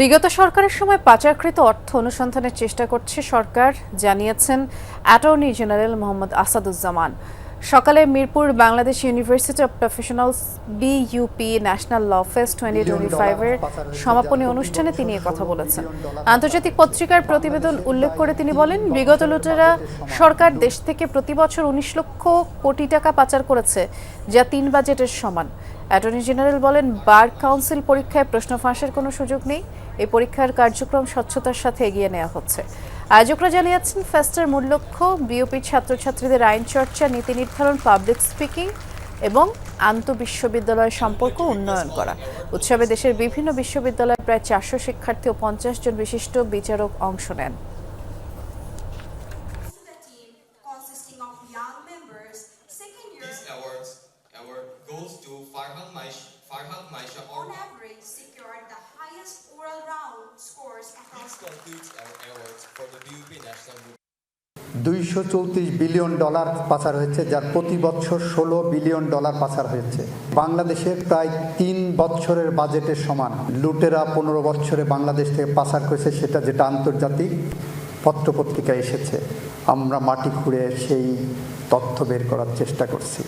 বিগত সরকারের সময় পাচারকৃত অর্থ অনুসন্ধানের চেষ্টা করছে সরকার জানিয়েছেন অ্যাটর্নি জেনারেল মোহাম্মদ আসাদুজ্জামান। সকালে Mirpur Bangladesh University of Professionals BUP National Law Fest twenty twenty ফাইভের সমাপনী অনুষ্ঠানে তিনি কথা বলেছেন। আন্তর্জাতিক পত্রিকার প্রতিবেদন উল্লেখ করে তিনি বলেন বিগত লুটেরা সরকার দেশ থেকে প্রতি বছর উনিশ লক্ষ কোটি টাকা পাচার করেছে যা তিন বাজেটের সমান। অ্যাটর্নি জেনারেল বলেন বার কাউন্সিল পরীক্ষায় প্রশ্ন ফাঁসের কোনো সুযোগ নেই। এই পরীক্ষার কার্যক্রম স্বচ্ছতার সাথে এগিয়ে নেওয়া হচ্ছে। আয়োজকরা জানিয়েছেন ফেস্টের মূল লক্ষ্য বিওপির ছাত্রছাত্রীদের আইন চর্চা নীতি নির্ধারণ পাবলিক স্পিকিং এবং আন্ত আন্তঃবিশ্ববিদ্যালয় সম্পর্ক উন্নয়ন করা। উৎসবে দেশের বিভিন্ন বিশ্ববিদ্যালয়ের প্রায় চারশো শিক্ষার্থী ও পঞ্চাশ জন বিশিষ্ট বিচারক অংশ নেন। দুইশো চৌত্রিশ বিলিয়ন ডলার পাচার হয়েছে, যার প্রতি বছর ষোলো বিলিয়ন ডলার পাচার হয়েছে। বাংলাদেশের প্রায় তিন বছরের বাজেটের সমান। লুটেরা পনেরো বছরে বাংলাদেশ থেকে পাচার করেছে, সেটা যেটা আন্তর্জাতিক পত্রপত্রিকায় এসেছে। আমরা মাটি খুঁড়ে সেই তথ্য বের করার চেষ্টা করছি।